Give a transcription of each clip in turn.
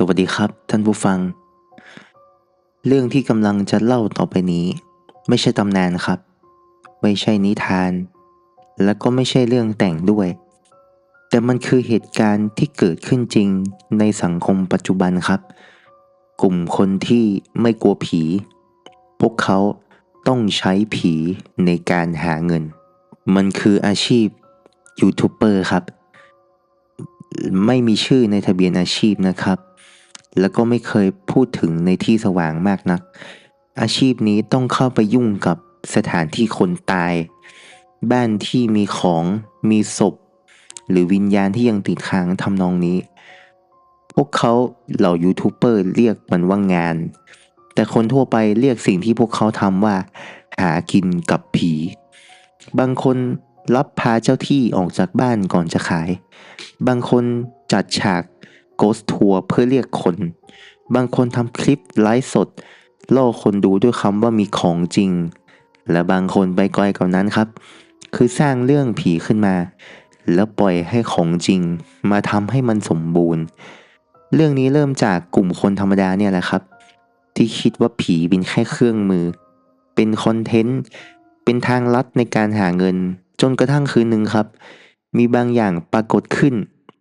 สวัสดีครับท่านผู้ฟัง เรื่องที่กำลังจะเล่าต่อไปนี้ ไม่ใช่ตำนานครับ ไม่ใช่นิทาน และก็ไม่ใช่เรื่องแต่งด้วย แต่มันคือเหตุการณ์ที่เกิดขึ้นจริงในสังคมปัจจุบันครับ กลุ่มคนที่ไม่กลัวผี พวกเขาต้องใช้ผีในการหาเงิน มันคืออาชีพยูทูบเบอร์ครับ ไม่มีชื่อในทะเบียนอาชีพนะครับ แล้วก็ไม่เคยพูดถึงในที่สว่างมากนัก อาชีพนี้ต้องเข้าไปยุ่งกับสถานที่คนตาย บ้านที่มีของมีศพ หรือวิญญาณที่ยังติดค้างทำนองนี้ พวกเขาเหล่ายูทูบเบอร์เรียกมันว่างาน แต่คนทั่วไปเรียกสิ่งที่พวกเขาทำว่า หากินกับผี บางคนรับพาเจ้าที่ออกจากบ้านก่อนจะขาย บางคนจัดฉาก โกสทัวร์เพื่อเรียกคน บางคนทำคลิปไลฟ์สด ล่อคนดูด้วยคำว่ามีของจริง และบางคนไปไกลกว่านั้นครับ คือสร้างเรื่องผีขึ้นมา แล้วปล่อยให้ของจริง มาทำให้มันสมบูรณ์ เรื่องนี้เริ่มจากกลุ่มคนธรรมดาเนี่ยแหละครับ ที่คิดว่าผีเป็นแค่เครื่องมือ เป็นคอนเทนต์เป็นทางลัดในการหาเงิน จนกระทั่งคืนหนึ่งครับ มีบางอย่างปรากฏขึ้น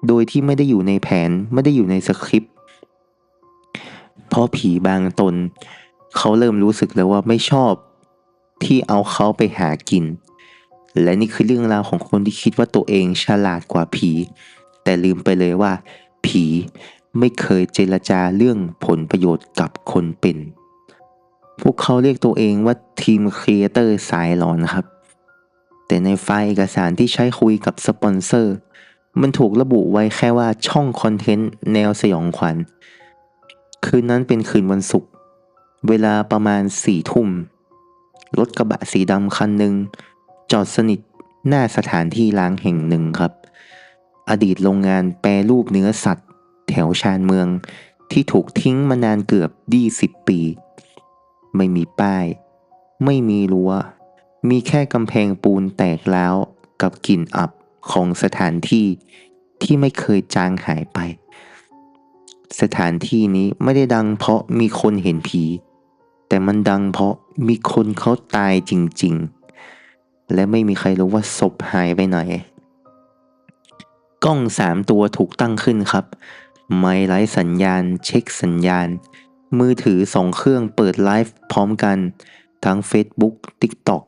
โดยที่ไม่ได้อยู่ในแผนไม่ได้อยู่ในสคริปต์เพราะผีบางตน เขาเริ่มรู้สึกแล้วว่าไม่ชอบที่เอาเขาไปหากิน และนี่คือเรื่องราวของคนที่คิดว่าตัวเองฉลาดกว่าผี แต่ลืมไปเลยว่า ผีไม่เคยเจรจาเรื่องผลประโยชน์กับคนเป็น พวกเขาเรียกตัวเองว่าทีมครีเอเตอร์สายหลอนครับ แต่ในไฟล์เอกสารที่ใช้คุยกับสปอนเซอร์ มันถูกระบุไว้แค่ว่าช่องคอนเทนต์แนวสยองขวัญ คืนนั้นเป็นคืนวันศุกร์เวลาประมาณสี่ทุ่ม รถกระบะสีดำคันหนึ่งจอดสนิทหน้าสถานที่ล้างแห่งหนึ่งครับ อดีตโรงงานแปรรูปเนื้อสัตว์ แถวชานเมืองที่ถูกทิ้งมานานเกือบ20ปี ไม่มีป้าย ไม่มีรั้ว มีแค่กำแพงปูนแตกร้วกับกลิ่นอับ ของสถานที่ที่ไม่เคยจางหายไป สถานที่นี้ไม่ได้ดังเพราะมีคนเห็นผี แต่มันดังเพราะมีคนเขาตายจริง ๆ และไม่มีใครรู้ว่าศพหายไปไหนกล้องสามตัวถูกตั้งขึ้นครับ ไม้ไร้สัญญาณ เช็คสัญญาณ มือถือสองเครื่องเปิดไลฟ์พร้อมกัน ทั้ง Facebook TikTok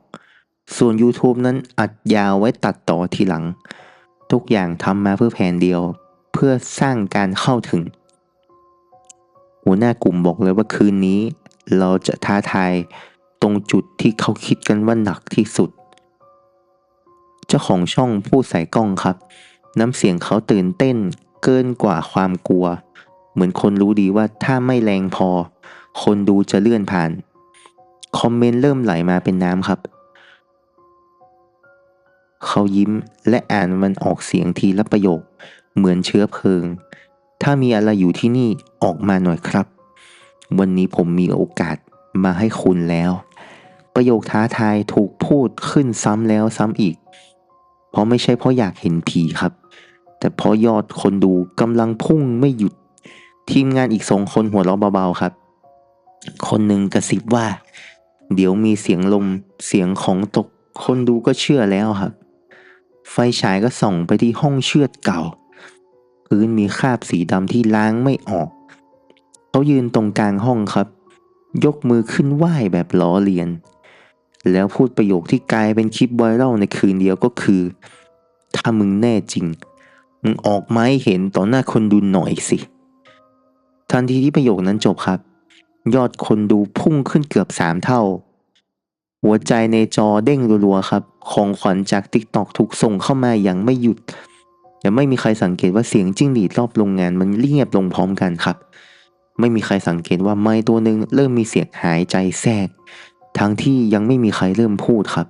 ส่วน YouTube นั้นอัดยาวไว้ตัดต่อทีหลัง ทุกอย่างทำมาเพื่อแผนเดียว เพื่อสร้างการเข้าถึง หัวหน้ากลุ่มบอกเลยว่าคืนนี้ เราจะท้าทายตรงจุดที่เขาคิดกันว่าหนักที่สุด เจ้าของช่องพูดใส่กล้องครับ น้ำเสียงเขาตื่นเต้นเกินกว่าความกลัว เหมือนคนรู้ดีว่าถ้าไม่แรงพอ คนดูจะเลื่อนผ่าน คอมเมนต์เริ่มไหลมาเป็นน้ำครับ เขายิ้มและอ่านมันออกเสียงทีละประโยค เหมือนเชื้อเพลิง ถ้ามีอะไรอยู่ที่นี่ออกมาหน่อยครับ วันนี้ผมมีโอกาสมาให้คุณแล้ว ประโยคท้าทายถูกพูดขึ้นซ้ำแล้วซ้ำอีก เพราะไม่ใช่เพราะอยากเห็นผีครับ แต่เพราะยอดคนดูกำลังพุ่งไม่หยุด ทีมงานอีกสองคนหัวเราะเบาๆครับ คนหนึ่งกระซิบว่า เดี๋ยวมีเสียงลมเสียงของตกคนดูก็เชื่อแล้วครับ ไฟฉายก็ส่องไปที่ห้องเชือดเก่า พื้นมีคราบสีดำที่ล้างไม่ออก เขายืนตรงกลางห้องครับ ยกมือขึ้นไหว้แบบล้อเลียน แล้วพูดประโยคที่กลายเป็นคลิปไวรัลในคืนเดียวก็คือ ถ้ามึงแน่จริง มึงออกมาให้เห็นต่อหน้าคนดูหน่อยสิ ทันทีที่ประโยคนั้นจบครับ ยอดคนดูพุ่งขึ้นเกือบสามเท่า หัวใจในจอเด้งรัวๆครับของขวัญจาก t ิ k t o k ถูกส่งเข้ามาอย่างไม่หยุดแต่ไม่มีใครสังเกตว่าเสียงจิ้งหรีดรอบโรงงานมันเงียบลงพร้อมกันครับ ไม่มีใครสังเกตว่าไม้ตัวหนึ่งเริ่มมีเสียงหายใจแทรก ทั้งที่ยังไม่มีใครเริ่มพูดครับ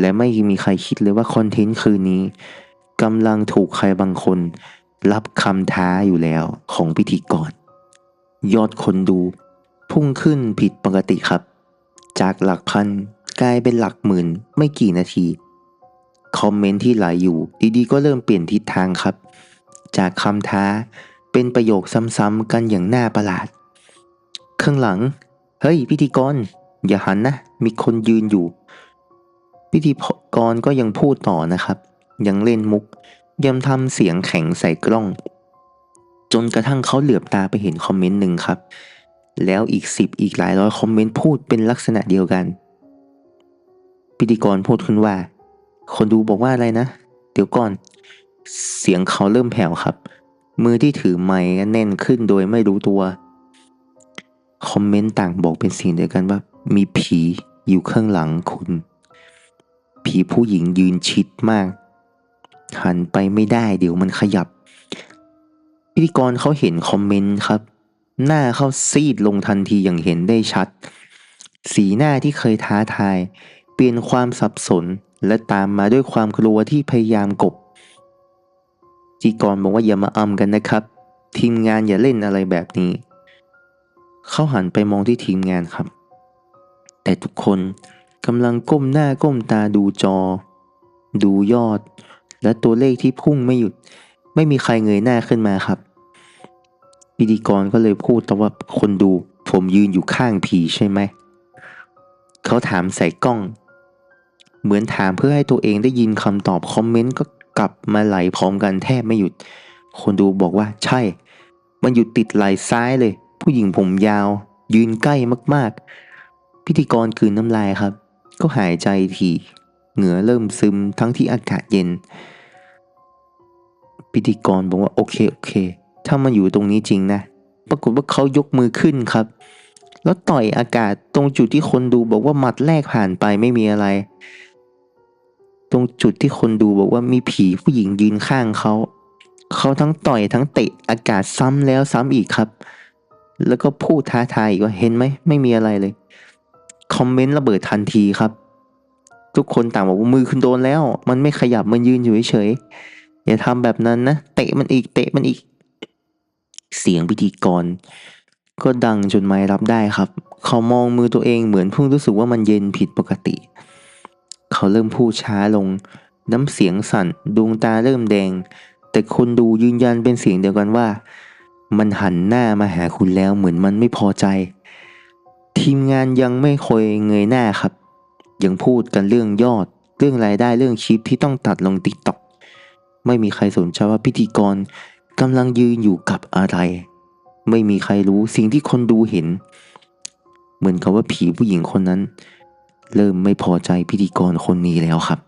และไม่มีใครคิดเลยว่าคอนเทนต์คืนนี้กำลังถูกใครบางคน รับคำท้าอยู่แล้วของพิธีกรยอดคนดู พุ่งขึ้นผิดปกติครับ จากหลักพัน กลายเป็นหลักหมื่นไม่กี่นาที คอมเมนต์ที่ไหลอยู่ดีๆ ก็เริ่มเปลี่ยนทิศทางครับ จากคำท้าเป็นประโยคซ้ำๆกันอย่างน่าประหลาด ข้างหลัง เฮ้ย พิธีกร อย่าหันนะ มีคนยืนอยู่ พิธีกรก็ยังพูดต่อนะครับ ยังเล่นมุก ยังทำเสียงแข็งใส่กล้อง จนกระทั่งเขาเหลือบตาไปเห็นคอมเมนต์หนึ่งครับ แล้วอีกสิบอีกหลายร้อยคอมเมนต์พูดเป็นลักษณะเดียวกัน พิธีกรพูดขึ้นว่า คนดูบอกว่าอะไรนะ เดี๋ยวก่อน เสียงเขาเริ่มแผ่วครับ มือที่ถือไม้แน่นขึ้นโดยไม่รู้ตัว คอมเมนต์ต่างบอกเป็นเสียงเดียวกันว่า มีผีอยู่ข้างหลังคุณ ผีผู้หญิงยืนชิดมาก หันไปไม่ได้เดี๋ยวมันขยับ พิธีกรเขาเห็นคอมเมนต์ครับ หน้าเขาซีดลงทันทีอย่างเห็นได้ชัด สีหน้าที่เคยท้าทาย เปลี่ยนความสับสนและตามมาด้วยความกลัวที่พยายามกบ จีกรบอกว่าอย่ามาอำกันนะครับ ทีมงานอย่าเล่นอะไรแบบนี้ เขาหันไปมองที่ทีมงานครับ แต่ทุกคนกำลังก้มหน้าก้มตาดูจอ ดูยอด และตัวเลขที่พุ่งไม่หยุด ไม่มีใครเงยหน้าขึ้นมาครับ พิธีกรก็เลยพูดแต่ว่าคนดูผมยืนอยู่ข้างผีใช่ไหม เขาถามใส่กล้อง เหมือนถามเพื่อให้ตัวเองได้ยินคำตอบคอมเมนต์ก็กลับมาไหลพร้อมกันแทบไม่หยุด คนดูบอกว่าใช่ มันอยู่ติดไหล่ซ้ายเลย ผู้หญิงผมยาว ยืนใกล้มากๆ พิธีกรคืนน้ำลายครับ ก็หายใจถี่เหงื่อเริ่มซึมทั้งที่อากาศเย็น พิธีกรบอกว่าโอเคโอเค ถ้ามันอยู่ตรงนี้จริงนะ ปรากฏว่าเขายกมือขึ้นครับ แล้วต่อยอากาศตรงจุดที่คนดูบอกว่าหมัดแรกผ่านไปไม่มีอะไร ตรงจุดที่คนดูบอกว่ามีผีผู้หญิงยืนข้างเขาเขาทั้งต่อยทั้งเตะอากาศซ้ำแล้วซ้ำอีกครับ แล้วก็พูดท้าทายอีกว่าเห็นไหมไม่มีอะไรเลย คอมเมนต์ระเบิดทันทีครับ ทุกคนต่างบอกว่ามือคุณโดนแล้ว มันไม่ขยับมันยืนอยู่เฉยๆอย่าทำแบบนั้นนะเตะมันอีกเตะมันอีก เสียงพิธีกร ก็ดังจนไม่รับได้ครับ เขามองมือตัวเองเหมือนเพิ่งรู้สึกว่ามันเย็นผิดปกติ เขาเริ่มพูดช้าลง น้ำเสียงสั่นดวงตาเริ่มแดง แต่คนดูยืนยันเป็นเสียงเดียวกันว่า มันหันหน้ามาหาคุณแล้วเหมือนมันไม่พอใจ ทีมงานยังไม่คอยเงยหน้าครับ ยังพูดกันเรื่องยอด เรื่องรายได้เรื่องคลิปที่ต้องตัดลงติ๊กต็อกไม่มีใครสนใจว่าพิธีกรกำลังยืนอยู่กับอะไร ไม่มีใครรู้สิ่งที่คนดูเห็น เหมือนกับว่าผีผู้หญิงคนนั้น เริ่มไม่พอใจพิธีกรคนนี้แล้วครับ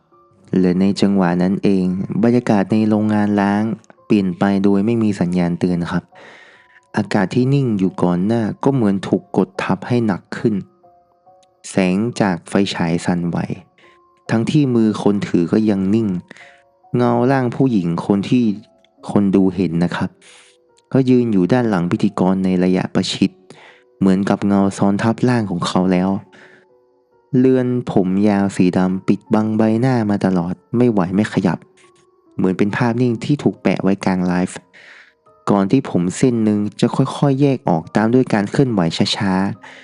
และในจังหวะนั้นเอง บรรยากาศในโรงงานล้างเปลี่ยนไปโดยไม่มีสัญญาณเตือนครับ อากาศที่นิ่งอยู่ก่อนหน้าก็เหมือนถูกกดทับให้หนักขึ้น แสงจากไฟฉายสั่นไหว ทั้งที่มือคนถือก็ยังนิ่ง เงาร่างผู้หญิงคนที่คนดูเห็นนะครับ ก็ยืนอยู่ด้านหลังพิธีกรในระยะประชิด เหมือนกับเงาซ้อนทับร่างของเขาแล้ว เลือนผมยาวสีดำปิดบังใบหน้ามาตลอดไม่ไหวไม่ขยับ เหมือนเป็นภาพนิ่งที่ถูกแปะไว้กลางไลฟ์ก่อนที่ผมเส้นหนึ่งจะค่อยๆ แยกออกตามด้วยการเคลื่อนไหวช้า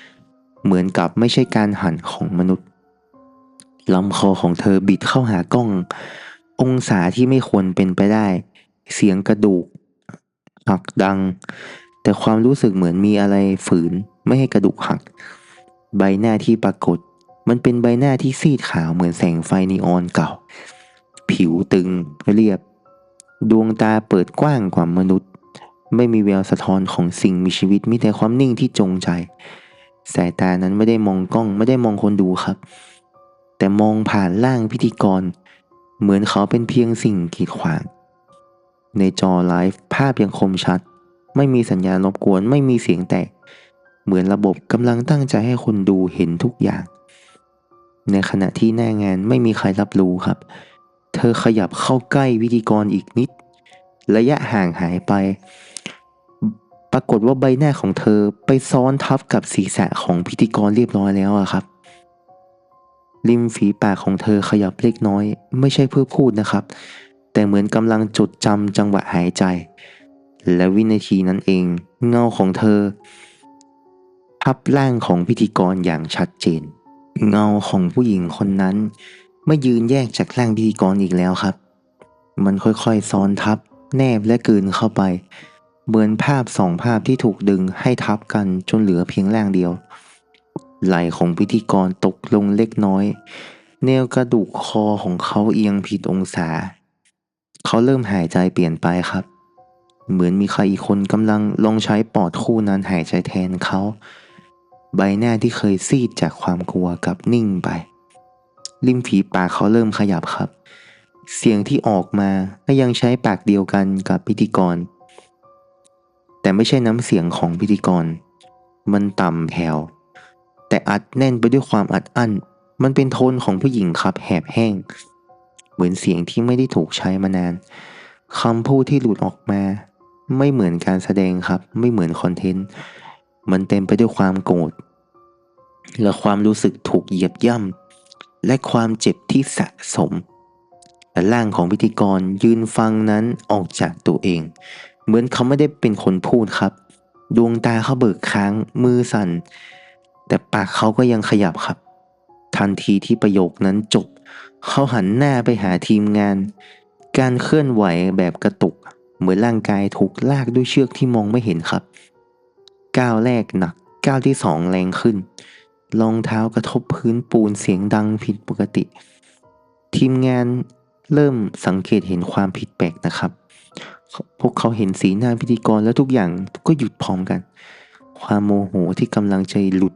ๆ เหมือนกับไม่ใช่การหันของมนุษย์ลำคอของเธอบิดเข้าหากล้อง องศาที่ไม่ควรเป็นไปได้ เสียงกระดูกหักดัง แต่ความรู้สึกเหมือนมีอะไรฝืนไม่ให้กระดูกหัก ใบหน้าที่ปรากฏ มันเป็นใบหน้าที่ซีดขาวเหมือนแสงไฟนีออนเก่า ผิวตึงเรียบ ดวงตาเปิดกว้างกว่ามนุษย์ ไม่มีแววสะท้อนของสิ่งมีชีวิตมีแต่ความนิ่งที่จงใจ สายตานั้นไม่ได้มองกล้องไม่ได้มองคนดูครับ แต่มองผ่านร่างพิธีกร เหมือนเขาเป็นเพียงสิ่งกีดขวาง ในจอไลฟ์ภาพยังคมชัด ไม่มีสัญญาณรบกวนไม่มีเสียงแตกเหมือนระบบกำลังตั้งใจให้คนดูเห็นทุกอย่าง ในขณะที่หน้างานไม่มีใครรับรู้ครับ เธอขยับเข้าใกล้พิธีกรอีกนิด ระยะห่างหายไป ปรากฏว่าใบหน้าของเธอไปซ้อนทับกับศีรษะของพิธีกรเรียบร้อยแล้วอะครับริมฝีปากของเธอขยับเล็กน้อย ไม่ใช่เพื่อพูดนะครับ แต่เหมือนกำลังจดจำจังหวะหายใจ และวินาทีนั้นเองเงาของเธอทับร่างของพิธีกรอย่างชัดเจน เงาของผู้หญิงคนนั้นไม่ยืนแยกจากร่างพิธีกรอีกแล้วครับ มันค่อยๆซ้อนทับ แนบและกลืนเข้าไป เหมือนภาพสองภาพที่ถูกดึงให้ทับกันจนเหลือเพียงร่างเดียว ไหล่ของพิธีกรตกลงเล็กน้อย แนวกระดูกคอของเขาเอียงผิดองศา เขาเริ่มหายใจเปลี่ยนไปครับ เหมือนมีใครอีกคนกำลังลองใช้ปอดคู่นั้นหายใจแทนเขา ใบหน้าที่เคยซีดจากความกลัวกับนิ่งไป ริมฝีปากเขาเริ่มขยับครับ เสียงที่ออกมาก็ยังใช้ปากเดียวกันกับพิธีกร แต่ไม่ใช่น้ำเสียงของพิธีกร มันต่ำแผ่วแต่อัดแน่นไปด้วยความอัดอั้น มันเป็นโทนของผู้หญิงครับแหบแห้ง เหมือนเสียงที่ไม่ได้ถูกใช้มานานคำพูดที่หลุดออกมา ไม่เหมือนการแสดงครับ ไม่เหมือนคอนเทนต์ มันเต็มไปด้วยความโกรธและความรู้สึกถูกเหยียบย่ำและความเจ็บที่สะสมและร่างของพิธีกรยืนฟังนั้นออกจากตัวเอง เหมือนเขาไม่ได้เป็นคนพูดครับ ดวงตาเขาเบิกค้างมือสั่น แต่ปากเขาก็ยังขยับครับ ทันทีที่ประโยคนั้นจบ เขาหันหน้าไปหาทีมงาน การเคลื่อนไหวแบบกระตุก เหมือนร่างกายถูกลากด้วยเชือกที่มองไม่เห็นครับ ก้าวแรกหนัก ก้าวที่สองแรงขึ้น รองเท้ากระทบพื้นปูนเสียงดังผิดปกติ ทีมงานเริ่มสังเกตเห็นความผิดแปลกนะครับ พวกเขาเห็นสีหน้าพิธีกรและทุกอย่างก็หยุดพร้อมกัน ความโมโหที่กำลังใจหลุด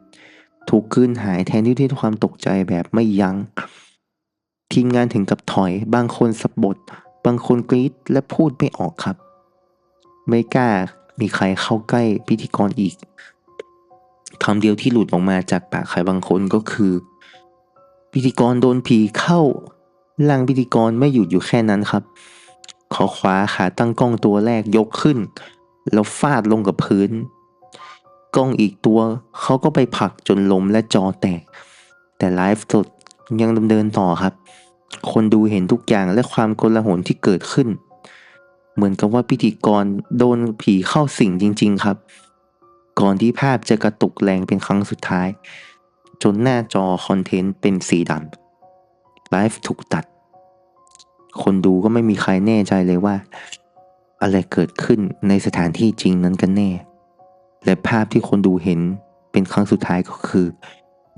ถูกกลืนหายแทนที่ด้วยความตกใจแบบไม่ยัง้ง ทีมงานถึงกับถอย บางคนสะบด บางคนกรี๊ดและพูดไม่ออกครับ ไม่กล้า มีใครเข้าใกล้พิธีกรอีกคำเดียวที่หลุดออกมาจากปากใครบางคนก็คือ พิธีกรโดนผีเข้าร่างพิธีกรไม่หยุดอยู่แค่นั้นครับขาคว้าขาตั้งกล้องตัวแรกยกขึ้น แล้วฟาดลงกับพื้น กล้องอีกตัวเขาก็ไปผลักจนล้มและจอแตก แต่ไลฟ์สดยังดำเนินต่อครับ คนดูเห็นทุกอย่างและความโกลาหลที่เกิดขึ้น เหมือนกับว่าพิธีกรโดนผีเข้าสิงจริง ๆ ครับ ก่อนที่ภาพจะกระตุกแรงเป็นครั้งสุดท้าย จนหน้าจอคอนเทนต์เป็นสีดำไลฟ์ถูกตัด คนดูก็ไม่มีใครแน่ใจเลยว่า อะไรเกิดขึ้นในสถานที่จริงนั้นกันแน่ และภาพที่คนดูเห็นเป็นครั้งสุดท้ายก็คือ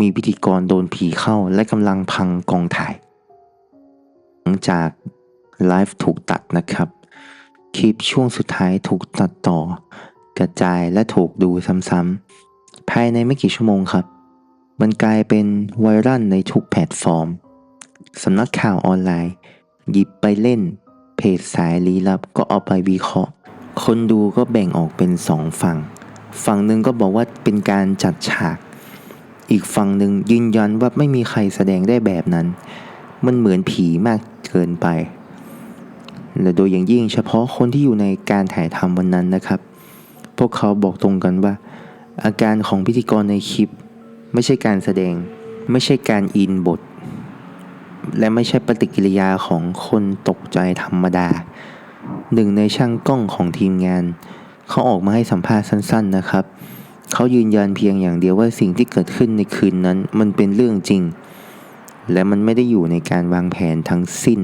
มีพิธีกรโดนผีเข้าและกำลังพังกองถ่าย หลังจากไลฟ์ถูกตัดนะครับ คลิปช่วงสุดท้ายถูกตัดต่อ กระจายและถูกดูซ้ำๆ ภายในไม่กี่ชั่วโมงครับ มันกลายเป็นไวรัลในทุกแพลตฟอร์ม สำนักข่าวออนไลน์ หยิบไปเล่น เพจสายลี้ลับก็เอาไปวิเคราะห์ คนดูก็แบ่งออกเป็นสองฝั่ง ฝั่งหนึ่งก็บอกว่าเป็นการจัดฉาก อีกฝั่งหนึ่งยืนยันว่าไม่มีใครแสดงได้แบบนั้น มันเหมือนผีมากเกินไป และโดยอย่างยิ่งเฉพาะคนที่อยู่ในการถ่ายทำวันนั้นนะครับ พวกเขาบอกตรงกันว่า อาการของพิธีกรในคลิป ไม่ใช่การแสดง ไม่ใช่การอินบท และไม่ใช่ปฏิกิริยาของคนตกใจธรรมดา หนึ่งในช่างกล้องของทีมงาน เขาออกมาให้สัมภาษณ์สั้น ๆนะครับ เขายืนยันเพียงอย่างเดียวว่าสิ่งที่เกิดขึ้นในคืนนั้นมันเป็นเรื่องจริง และมันไม่ได้อยู่ในการวางแผนทั้งสิ้น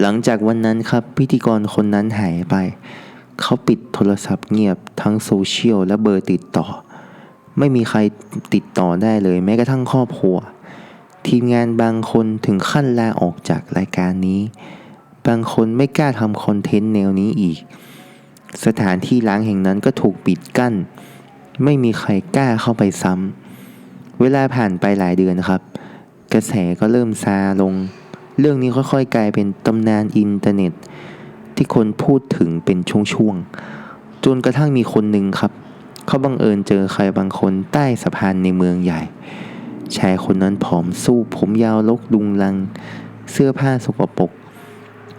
หลังจากวันนั้นครับพิธีกรคนนั้นหายไป เขาปิดโทรศัพท์เงียบทั้งโซเชียลและเบอร์ติดต่อ ไม่มีใครติดต่อได้เลย แม้กระทั่งครอบครัว ทีมงานบางคนถึงขั้นลาออกจากรายการนี้ บางคนไม่กล้าทำคอนเทนต์แนวนี้อีก สถานที่ล้างแห่งนั้นก็ถูกปิดกั้น ไม่มีใครกล้าเข้าไปซ้ำเวลาผ่านไปหลายเดือนครับ กระแสก็เริ่มซาลง เรื่องนี้ค่อยๆ กลายเป็นตำนานอินเทอร์เน็ต ที่คนพูดถึงเป็นช่วงๆ จนกระทั่งมีคนหนึ่งครับ เขาบังเอิญเจอใครบางคนใต้สะพานในเมืองใหญ่ ชายคนนั้นผอมสู้ผมยาวลกดุงลัง เสื้อผ้าสกปรก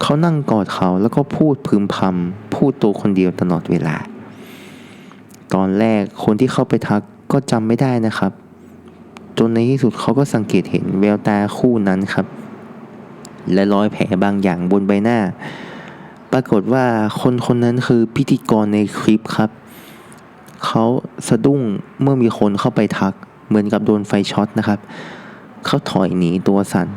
เขานั่งกอดเขาแล้วก็พูดพึมพำพูดตัวคนเดียวตลอดเวลา ตอนแรกคนที่เข้าไปทักก็จำไม่ได้นะครับ จนในที่สุดเขาก็สังเกตเห็นแววตาคู่นั้นครับ และรอยแผลบางอย่างบนใบหน้า ปรากฏว่าคนคนนั้นคือพิธีกรในคลิปครับ เขาสะดุ้งเมื่อมีคนเข้าไปทัก เหมือนกับโดนไฟช็อตนะครับ เขาถอยหนีตัวสัน่น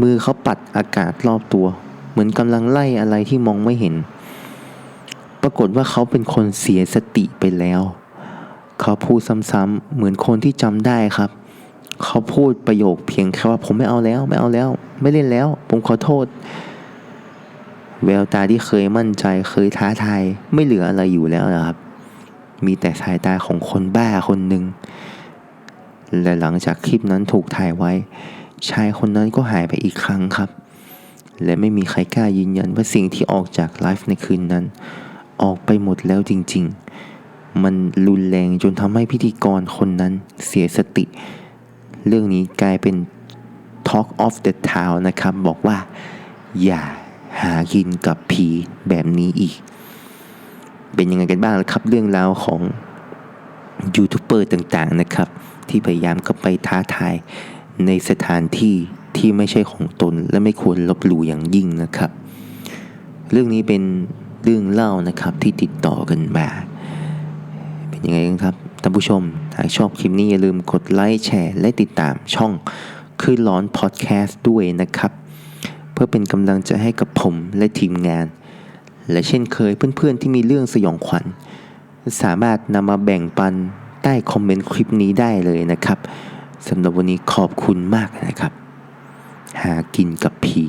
มือเขาปัดอากาศรอบตัว เหมือนกำลังไล่อะไรที่มองไม่เห็น ปรากฏว่าเขาเป็นคนเสียสติไปแล้ว เขาพูดซ้ำๆเหมือนคนที่จำได้ครับ เขาพูดประโยคเพียงแค่ว่าผมไม่เอาแล้วไม่เอาแล้ว ไม่เล่นแล้ว ผมขอโทษ แววตาที่เคยมั่นใจเคยท้าทายไม่เหลืออะไรอยู่แล้วนะครับ มีแต่สายตาของคนบ้าคนหนึ่งและหลังจากคลิปนั้นถูกถ่ายไว้ ชายคนนั้นก็หายไปอีกครั้งครับ และไม่มีใครกล้ายืนยันว่าสิ่งที่ออกจากไลฟ์ในคืนนั้น ออกไปหมดแล้วจริง ๆ มันรุนแรงจนทำให้พิธีกรคนนั้นเสียสติ เรื่องนี้กลายเป็น Talk of the Town นะครับ บอกว่า อย่าหากินกับผีแบบนี้อีก เป็นยังไงกันบ้างครับ เรื่องราวของยูทูบเบอร์ต่างๆนะครับ ที่พยายามเข้าไปท้าทายในสถานที่ที่ไม่ใช่ของตนและไม่ควรลบหลู่อย่างยิ่งนะครับ เรื่องนี้เป็นเรื่องเล่านะครับที่ติดต่อกันมา เป็นยังไงกันครับ ท่านผู้ชม หากชอบคลิปนี้อย่าลืมกดไลค์แชร์และติดตามช่องคลื่นร้อนพอดแคสต์ด้วยนะครับ เพื่อเป็นกำลังใจให้กับผมและทีมงาน และเช่นเคยเพื่อนๆที่มีเรื่องสยองขวัญ สามารถนำมาแบ่งปันใต้คอมเมนต์คลิปนี้ได้เลยนะครับสำหรับวันนี้ขอบคุณมากนะครับ หากินกับผี